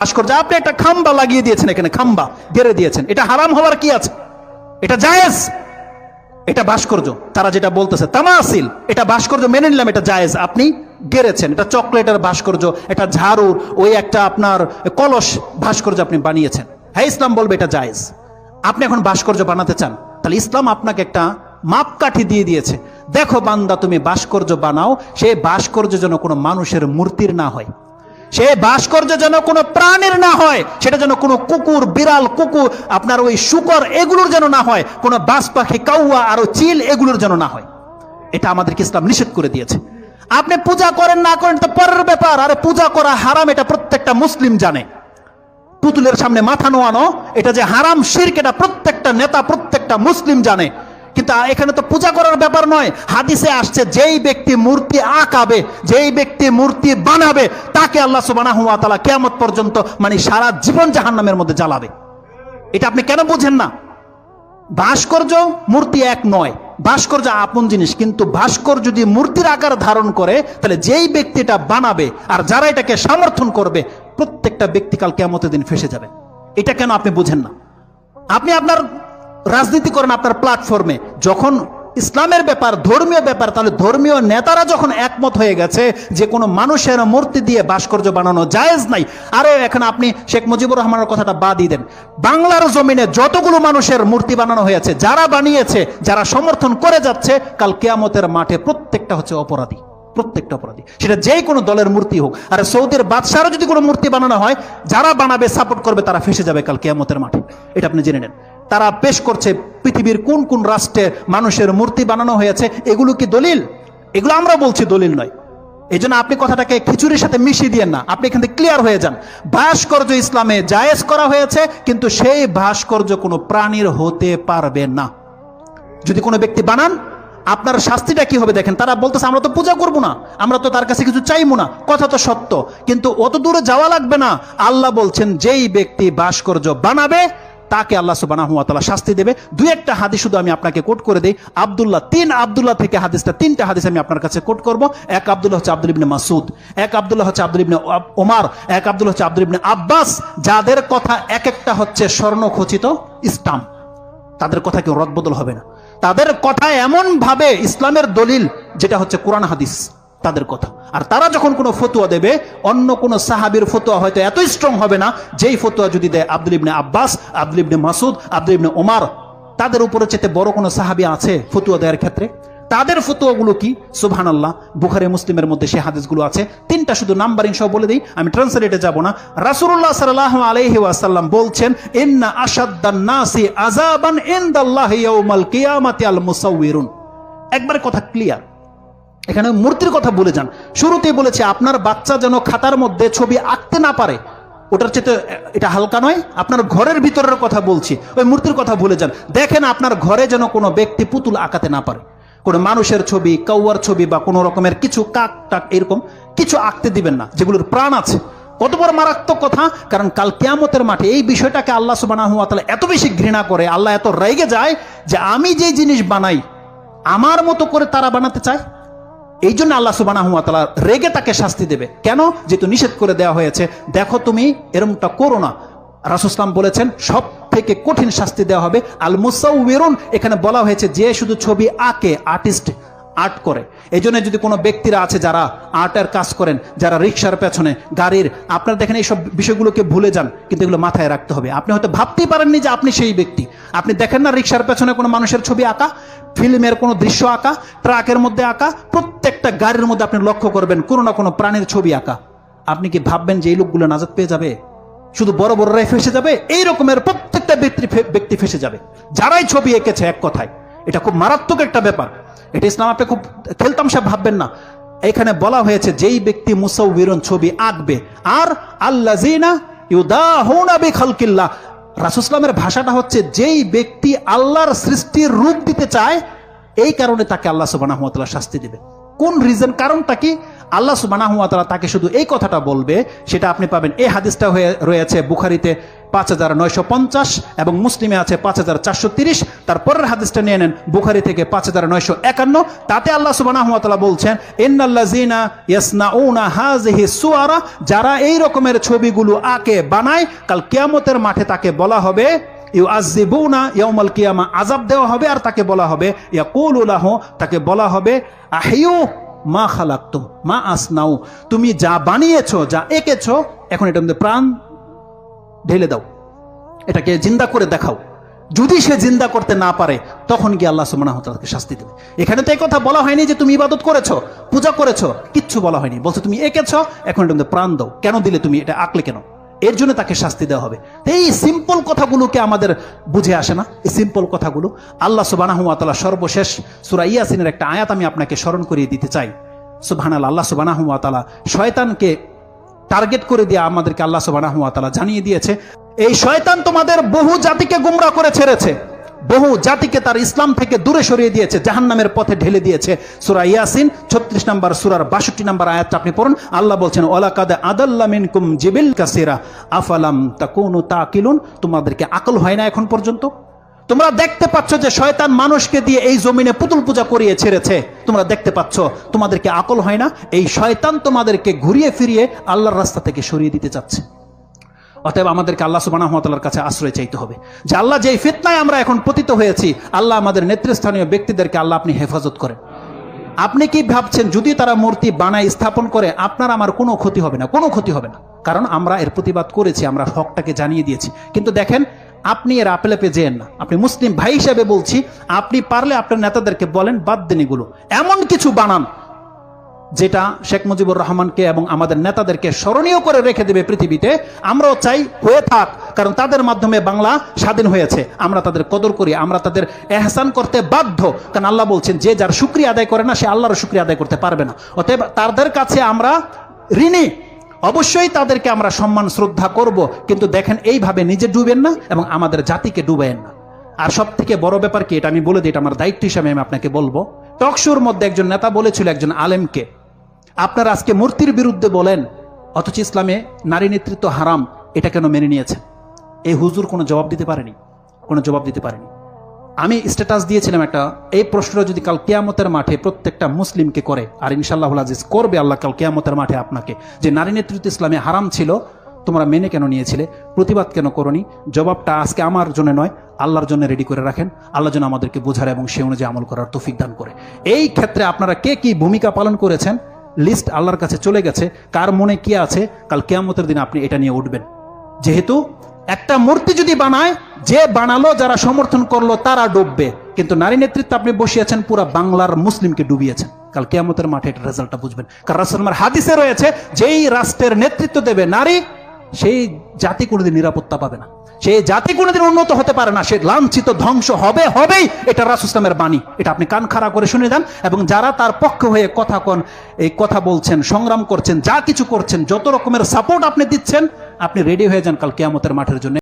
ভাস্কর্য আপনি একটা খাম্বা লাগিয়ে দিয়েছেন এখানে, খাম্বা গেড়ে দিয়েছেন, এটা হারাম হওয়ার কি আছে? এটা জায়েজ? এটা ভাস্কর্য, তারা যেটা বলতেছে, তামাসিল, এটা ভাস্কর্য মেনে নিলাম, এটা জায়েজ। আপনি গেড়েছেন, এটা চকলেটের ভাস্কর্য, এটা ঝাড়ুর, ওই একটা আপনার কলস ভাস্কর্য আপনি বানিয়েছেন। হ্যাঁ ইসলাম বলবে এটা জায়েজ। আপনি এখন ভাস্কর্য বানাতে চান, তাহলে ইসলাম আপনাকে একটা মাপকাঠি দিয়ে দিয়েছে। দেখো বান্দা, তুমি ভাস্কর্য বানাও সেই ভাস্কর্য যেন কোনো মানুষের মূর্তির না হয়। সে ভাস্কর্য যেন কোনো প্রাণীর না হয়, সেটা যেন কোনো কুকুর, বিড়াল, কুকুর, আপনার ওই শুকর এগুলোর যেন না হয়, কোনো বাস পাখি, কাউয়া, আর চিল এগুলোর যেন না হয়। এটা আমাদেরকে ইসলাম নিষেধ করে দিয়েছে। আপনি পূজা করেন না করেন তো পরের ব্যাপার। আরে পূজা করা হারাম, এটা প্রত্যেকটা মুসলিম জানে। পুতুলের সামনে মাথা নোয়ানো, এটা যে হারাম, শির্ক, এটা প্রত্যেকটা নেতা, প্রত্যেকটা মুসলিম জানে। কিন্তু এখানে তো পূজা করার ব্যাপার নয়। হাদিসে আসছে, যেই ব্যক্তি মূর্তি আঁকাবে, যেই ব্যক্তি মূর্তি বানাবে, তাকে আল্লাহ সুবহানাহু ওয়া তাআলা কিয়ামত পর্যন্ত মানে সারা জীবন জাহান্নামের মধ্যে জ্বালাবে। এটা আপনি কেন বুঝেন না? ভাস্কর্য মূর্তি এক নয়। ভাস্কর্য আপন জিনিস, কিন্তু ভাস্কর যদি মূর্তির আকার ধারণ করে, তাহলে যেই ব্যক্তিটা বানাবে আর যারা এটাকে সমর্থন করবে, প্রত্যেকটা ব্যক্তি কাল কেমতের দিন ফেসে যাবে। এটা কেন আপনি বুঝেন না? আপনি আপনার রাজনীতি করেন আপনার প্ল্যাটফর্মে যখন ইসলামের ব্যাপার, ধর্মীয় ব্যাপার, তাহলে ধর্মীয় নেতারা যখন একমত হয়ে গেছে যে কোনো মানুষের মূর্তি দিয়ে ভাস্কর্য বানানো জায়েজ নাই, আরে এখন আপনি শেখ মুজিবুর রহমানের কথাটা বাদই দেন। বাংলার জমিনে যতগুলো মানুষের মূর্তি বানানো হয়েছে, যারা বানিয়েছে, যারা সমর্থন করে যাচ্ছে, কাল কেয়ামতের মাঠে প্রত্যেকটা হচ্ছে অপরাধী, প্রত্যেকটা অপরাধী। সেটা যে কোনো দলের মূর্তি হোক। আর সৌদির বাদশারও যদি কোনো মূর্তি বানানো হয়, যারা বানাবে সাপোর্ট করবে, তারা ফেসে যাবে কাল কেয়ামতের মাঠে। এটা আপনি জেনে নেন। তারা পেশ করছে পৃথিবীর কোন কোন রাষ্ট্রে মানুষের মূর্তি বানানো হয়েছে, এগুলো কি দলিল? এগুলো আমরা বলছি দলিল নয়। এই জন্য আপনি কথাটাকে খিচুড়ির সাথে মিশিয়ে দিয়েন না। আপনি এখান থেকে ক্লিয়ার হয়ে যান। ভাস্কর্য ইসলামে জায়েজ করা হয়েছে, কিন্তু সেই ভাস্কর্য কোনো প্রাণীর হতে পারবে না। যদি কোনো ব্যক্তি বানান, আপনার শাস্তিটা কি হবে দেখেন। তারা বলতেছে, আমরা তো পূজা করব না। আমরা তো তার কাছে কিছু চাইব না। কথা তো সত্য। কিন্তু অত দূরে যাওয়া লাগবে না। আল্লাহ বলছেন, যেই ব্যক্তি ভাস্কর্য বানাবে তাকে আল্লাহ সুবানাহু ওয়া তাআলা শাস্তি দেবে। দুই একটা হাদিস শুধু আমি আপনাকে কোট করে দেই। আবদুল্লাহ, তিন আবদুল্লাহ থেকে হাদিসটা, তিনটা হাদিস আমি আপনার কাছে কোট করব। এক আব্দুল্লাহ হচ্ছে আব্দুল ইবনে মাসুদ এক আবদুল্লাহ হচ্ছে আব্দুল ইবনে ওমার, এক আব্দুল্লাহ হচ্ছে আব্দুল ইবনে আব্বাস। যাদের কথা এক একটা হচ্ছে স্বর্ণখচিত স্টাম্প। তাদের কথা কেউ রদবদল হবে না। তাদের কথা এমন ভাবে ইসলামের দলিল, যেটা হচ্ছে কোরআন হাদিস। তাদের কথা। আর তারা যখন কোনো ফতুয়া দেবে, অন্য কোনো সাহাবির ফতুয়া হয়তো এতই স্ট্রং হবে না, যেই ফতুয়া যদি দেয় আব্দুল ইবনে আব্বাস, আব্দুল ইবনে মাসুদ আব্দুল ইবনে ওমার, তাদের উপরে চেতে বড় কোনো সাহাবি আছে ফতুয়া দেওয়ার ক্ষেত্রে? তাদের ফতুয়াগুলো কি? সুবহান আল্লাহ বুখারি, মুসলিমের মধ্যে সে হাদিসগুলো আছে। তিনটা শুধু নাম্বারিং সহ বলে দিই, আমি ট্রান্সলেটে যাব না। রাসূলুল্লাহ সাল্লাল্লাহু আলাইহি ওয়াসাল্লাম বলছেন, ইন্না আশাদ্দান নাসি আযাবান ইনদাল্লাহি ইয়াউমাল কিয়ামাতি আল মুসাউউরুন একবারে কথা ক্লিয়ার এখানে মূর্তির কথা বলে যান। শুরুতেই বলেছে, আপনার বাচ্চা যেন খাতার মধ্যে ছবি আঁকতে না পারে, ওটার চেয়ে এটা হালকা নয়, আপনার ঘরের ভিতরের কথা বলছি। ওই মূর্তির কথা ভুলে যান। দেখেন, আপনার ঘরে যেন কোনো ব্যক্তি পুতুল আঁকাতে না পারে। কোনো মানুষের ছবি কাউয়ার ছবি বা কোনো রকমের কিছু কাক টাক এরকম কিছু আঁকতে দিবেন না, যেগুলোর প্রাণ আছে। কত বড় মারাত্মক কথা, কারণ কাল কেয়ামতের মাঠে এই বিষয়টাকে আল্লাহ সুবানাহু ওয়া তাআলা এত বেশি ঘৃণা করে, আল্লাহ এত রেগে যায় যে আমি যে জিনিস বানাই, আমার মতো করে তারা বানাতে চায় এই জন্য আল্লাহ সুবানাহতালা রেগে তাকে শাস্তি দেবে। কেন? যেহেতু নিষেধ করে দেওয়া হয়েছে। দেখো তুমি, এরমটা করো না। রাসুসলাম বলেছেন সব থেকে কঠিন শাস্তি দেওয়া হবে। আল মুসাউরুন এখানে বলা হয়েছে যে শুধু ছবি আঁকে আর্টিস্ট আর্ট করে। এই জন্য যদি কোনো ব্যক্তিরা আছে যারা আর্টের কাজ করেন, যারা রিক্সার পেছনে গাড়ির, আপনারা দেখেন এইসব বিষয়গুলোকে ভুলে যান, কিন্তু এগুলো মাথায় রাখতে হবে। আপনি হয়তো ভাবতেই পারেননি যে আপনি সেই ব্যক্তি। আপনি দেখেন না রিক্সার পেছনে কোনো মানুষের ছবি আঁকা, ফিল্মের কোনো দৃশ্য আঁকা, ট্রাকের মধ্যে আঁকা, প্রত্যেকটা গাড়ির মধ্যে আপনি লক্ষ্য করবেন কোনো না কোনো প্রাণীর ছবি আঁকা। আপনি কি ভাববেন যে এই লোকগুলো নাজাদ পেয়ে যাবে? শুধু বড় বড়রাই ফেসে যাবে? এই রকমের প্রত্যেকটা ব্যক্তি ব্যক্তি ফেসে যাবে। যারাই ছবি এঁকেছে এক কথায়, এটা খুব মারাত্মক একটা ব্যাপার। এটা ইসলাম আপনি খুব খেলতামশা ভাববেন না। এখানে বলা হয়েছে, যেই ব্যক্তি মুসাউবিরন ছবি আঁকবে, আর আল্লাহ জিনা ইউদাহুনা বিখালকিল্লাহ রাসুসলামের ভাষাটা হচ্ছে, যেই ব্যক্তি আল্লাহর সৃষ্টির রূপ দিতে চায়, এই কারণে তাকে আল্লাহ সুবাহ শাস্তি দিবে। কোন রিজন কারণটা কি? আল্লাহ সুবানাহু ওয়া তাকে শুধু এই কথাটা বলবে, সেটা আপনি পাবেন। এই হাদিসটা হয়ে রয়েছে বুখারিতে পাঁচ হাজার নয়শো পঞ্চাশ এবং মুসলিমে আছে পাঁচ হাজার চারশো তিরিশ। তারপরের হাদিসটা নিয়ে নেন, বুখারি থেকে পাঁচ হাজার নয়শো একান্ন। তাতে আল্লাহ সুবাহ বলছেন ইন্নাল্লাজিনা ইয়াসনাউনা হাজিহি সুয়ারা যারা এই রকমের ছবিগুলো আঁকে, বানায়, কাল কিয়ামতের মাঠে তাকে বলা হবে ইউ আজিবুনা ইয়াউমাল কিয়ামা আজাব দেওয়া হবে, আর তাকে বলা হবে ইয়াকুলুলাহ তাকে বলা হবে আহিউ মা খালাক্তুম, মা আসনাউ। তুমি যা বানিয়েছো, যা এঁকেছো, এখন এটার মধ্যে প্রাণ ঢেলে দাও। এটাকে জিন্দা করে দেখাও। যদি সে জিন্দা করতে না পারে, তখন গিয়ে আল্লাহ ওয়া শাস্তি দেবে। এখানে তো এই কথা বলা হয়নি যে তুমি ইবাদত করেছ, পূজা করেছ, কিচ্ছু বলা হয়নি। বলছো তুমি এঁকেছো, এখন মধ্যে প্রাণ দাও। কেন দিলে তুমি এটা আঁকলে কেন? এর জন্য তাকে শাস্তি দেওয়া হবে। এই সিম্পল কথাগুলোকে আমাদের বুঝে আসে না। এই সিম্পল কথাগুলো, আল্লাহ ওয়া সর্বশেষ সুরা ইয়াসিনের একটা আয়াত আমি আপনাকে স্মরণ করিয়ে দিতে চাই। সুবাহানাল আল্লাহ ওয়া শয়তানকে টার্গেট করে দিয়ে আমাদেরকে আল্লাহ ওয়া জানিয়ে দিয়েছে। এই শয়তান তোমাদের বহু জাতিকে গুমরা করে ছেড়েছে। বহু জাতিকে তার ইসলাম থেকে দূরে সরিয়ে দিয়েছে, জাহান্নামের পথে ঢেলে দিয়েছে। সূরা ইয়াসিন 36 নম্বর, সূরার 62 নম্বর আয়াতটা আপনি পড়ুন। আল্লাহ বলছেন, ওয়ালাকাদ আদাল্লা মিনকুম জিবিল কাসিরা, আফালাম তাকুনু তাকিলুন? তোমাদেরকে আকল হয় না এখন পর্যন্ত? তোমরা দেখতে পাচ্ছ যে শয়তান মানুষকে দিয়ে এই জমিনে পুতুল পূজা করিয়ে ছেড়েছে। তোমরা দেখতে পাচ্ছ, তোমাদেরকে আকল হয় না। এই শয়তান তোমাদেরকে ঘুরিয়ে ফিরিয়ে আল্লাহর রাস্তা থেকে সরিয়ে দিতে চাচ্ছে। অতএব আমাদেরকে আল্লাহ ওয়া কাছে আশ্রয় চাইতে হবে। যে আল্লাহ যেই ফিতনায় আমরা এখন পতিত হয়েছি, আল্লাহ আমাদের নেতৃস্থানীয় ব্যক্তিদেরকে আল্লাহ আপনি হেফাজত করেন। আপনি কি ভাবছেন, যদি তারা মূর্তি বানায় স্থাপন করে, আপনার আমার কোনো ক্ষতি হবে না? কোনো ক্ষতি হবে না। কারণ আমরা এর প্রতিবাদ করেছি, আমরা হকটাকে জানিয়ে দিয়েছি। কিন্তু দেখেন, আপনি এর আপেলে যেন না। আপনি মুসলিম ভাই হিসেবে বলছি, আপনি পারলে আপনার নেতাদেরকে বলেন, বাদ দেন এগুলো। এমন কিছু বানান যেটা শেখ মুজিবুর রহমানকে এবং আমাদের নেতাদেরকে স্মরণীয় করে রেখে দেবে পৃথিবীতে, আমরাও চাই হয়ে থাক, কারণ তাদের মাধ্যমে বাংলা স্বাধীন হয়েছে। আমরা তাদের কদর করি, আমরা তাদের এহসান করতে বাধ্য। কারণ আল্লাহ বলছেন, যে যার শুক্রিয়া আদায় করে না, সে আল্লাহর শুক্রিয়া আদায় করতে পারবে না। অতএব তাদের কাছে আমরা ঋণী। অবশ্যই তাদেরকে আমরা সম্মান, শ্রদ্ধা করব, কিন্তু দেখেন এইভাবে নিজে ডুবেন না এবং আমাদের জাতিকে ডুবেন না। আর সব থেকে বড় ব্যাপার কি, এটা আমি বলে দিই, এটা আমার দায়িত্ব হিসাবে আমি আপনাকে বলব। টকশোর মধ্যে একজন নেতা বলেছিল, একজন আলেমকে আপনার আজকে মূর্তির বিরুদ্ধে বলেন, অথচ ইসলামে নারী নেতৃত্ব হারাম, এটা কেন মেনে নিয়েছেন? এই হুজুর কোনো জবাব দিতে পারেনি, কোনো জবাব দিতে পারেনি। আমি স্ট্যাটাস দিয়েছিলাম একটা, এই প্রশ্নটা যদি কাল কেয়ামতের মাঠে প্রত্যেকটা মুসলিমকে করে, আর ইনশাল্লাহ আজিজ করবে আল্লাহ কাল কেয়ামতের মাঠে আপনাকে, যে নারী নেতৃত্ব ইসলামে হারাম ছিল, তোমরা মেনে কেন নিয়েছিলে, প্রতিবাদ কেন করনি, জবাবটা আজকে আমার জন্য নয়, আল্লাহর জন্য রেডি করে রাখেন আল্লাহ যেন আমাদেরকে বোঝার এবং সে অনুযায়ী আমল করার তৌফিক দান করে। এই ক্ষেত্রে আপনারা কে কি ভূমিকা পালন করেছেন? লিস্ট আল্লাহর কাছে চলে গেছে, কার মনে কি আছে, কাল কেয়ামতের দিন আপনি এটা নিয়ে উঠবেন। যেহেতু একটা মূর্তি যদি বানায়, যে বানালো, যারা সমর্থন করল, তারা ডুববে। কিন্তু নারী নেতৃত্ব আপনি বসিয়েছেন, পুরো বাংলার মুসলিমকে ডুবিয়েছেন। কাল কেয়ামতের মাঠে এটা রেজাল্টটা বুঝবেন। কারণ রাসুলমার হাদিসে রয়েছে, যেই রাষ্ট্রের নেতৃত্ব দেবে নারী সেই জাতি কোনোদিন নিরাপত্তা পাবে না। সে জাতি কোনোদিন উন্নত হতে পারে না। সে লাঞ্ছিত ধ্বংস হবে, হবেই। এটা রাসুসলামের বাণী। এটা আপনি কান খাড়া করে শুনে দেন এবং যারা তার পক্ষ হয়ে কথা কন, এই কথা বলছেন, সংগ্রাম করছেন, যা কিছু করছেন, যত রকমের সাপোর্ট আপনি দিচ্ছেন, আপনি রেডি হয়ে যান কাল কেয়ামতের মাঠের জন্য।